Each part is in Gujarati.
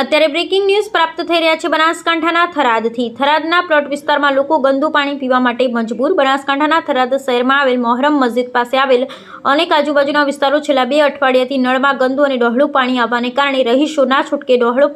અત્યારે બ્રેકિંગ ન્યૂઝ પ્રાપ્ત થઈ રહ્યા છે બનાસકાંઠાના થરાદથી. થરાદના પ્લોટ વિસ્તારમાં લોકો ગંદુ પાણી પીવા માટે મજબૂર. બનાસકાંઠાના થરાદ શહેરમાં આવેલ મોહરમ મસ્જિદ પાસે આવેલ અનેક આજુબાજુના વિસ્તારો છેલ્લા બે અઠવાડિયાથી નળમાં ગંદુ અને ડહોળું પાણી આવવાને કારણે રહીશો ના છૂટકે ડહોળું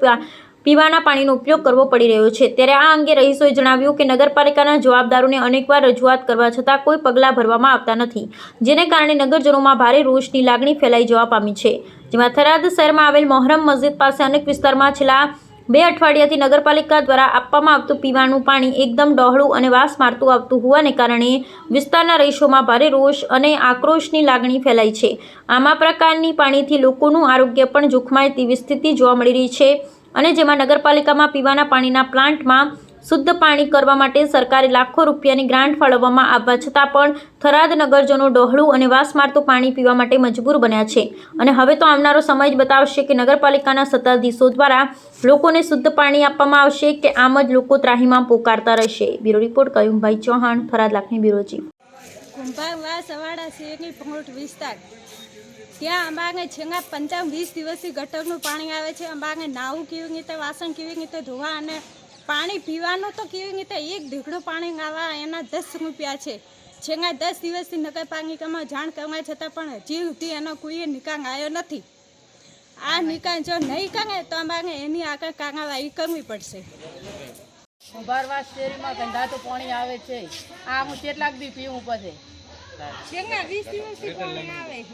પીવાના પાણીનો ઉપયોગ કરવો પડી રહ્યો છે. ત્યારે આ અંગે રહીશોએ જણાવ્યું કે નગરપાલિકાના જવાબદારોને અનેકવાર રજૂઆત કરવા છતાં કોઈ પગલાં ભરવામાં આવતા નથી, જેને કારણે નગરજનોમાં ભારે રોષની લાગણી ફેલાઈ જવા પામી છે. જેમાં થરાદ શહેરમાં આવેલ મોહરમ મસ્જિદ પાસે અનેક વિસ્તારમાં છેલ્લા બે અઠવાડિયાથી નગરપાલિકા દ્વારા આપવામાં આવતું પીવાનું પાણી એકદમ ડહોળું અને વાસ મારતું આવતું હોવાને કારણે વિસ્તારના રહીશોમાં ભારે રોષ અને આક્રોશની લાગણી ફેલાઈ છે. આમાં પ્રકારની પાણીથી લોકોનું આરોગ્ય પણ જોખમાય તેવી સ્થિતિ જોવા મળી રહી છે. અને જેમાં નગરપાલિકામાં પીવાના પાણીના પ્લાન્ટમાં શુદ્ધ પાણી કરવા માટે સરકારે લાખો રૂપિયાની ગ્રાન્ટ ફાળવવામાં આવવા છતાં પણ થરાદ નગરજનો ડહોળું અને વાસ મારતું પાણી પીવા માટે મજબૂર બન્યા છે. અને હવે તો આવનારો સમય જ બતાવશે કે નગરપાલિકાના સત્તાધીશો દ્વારા લોકોને શુદ્ધ પાણી આપવામાં આવશે કે આમ જ લોકો ત્રાહીમાં પોકારતા રહેશે. બ્યુરો રિપોર્ટ, કયુમભાઈ ચૌહાણ, થરાદ લાખની બ્યુરો ચીફ. વિસ્તાર. ત્યાં અંબાગે છેલ્લા પંચાવન વીસ દિવસથી ગટરનું પાણી આવે છે. અંબાગે નાવું કેવી રીતે, વાસણ કેવી રીતે ધોવા અને પાણી પીવાનું તો કેવી રીતે, એક ઢીકડું પાણી આવવા એના દસ રૂપિયા છે. છેલ્લા દસ દિવસથી નગરપાલિકામાં જાણ કરવા છતાં પણ હજી સુધી એનો કોઈ નિકાલ આવ્યો નથી. આ નિકાલ જો નહીં કરે તો અમારે એની આગળ કાર્યવાહી કરવી પડશે. ઉભારવા શેરીમાં ગંધાતું પાણી આવે છે. આ હું કેટલાક બી પીવું પછી આવે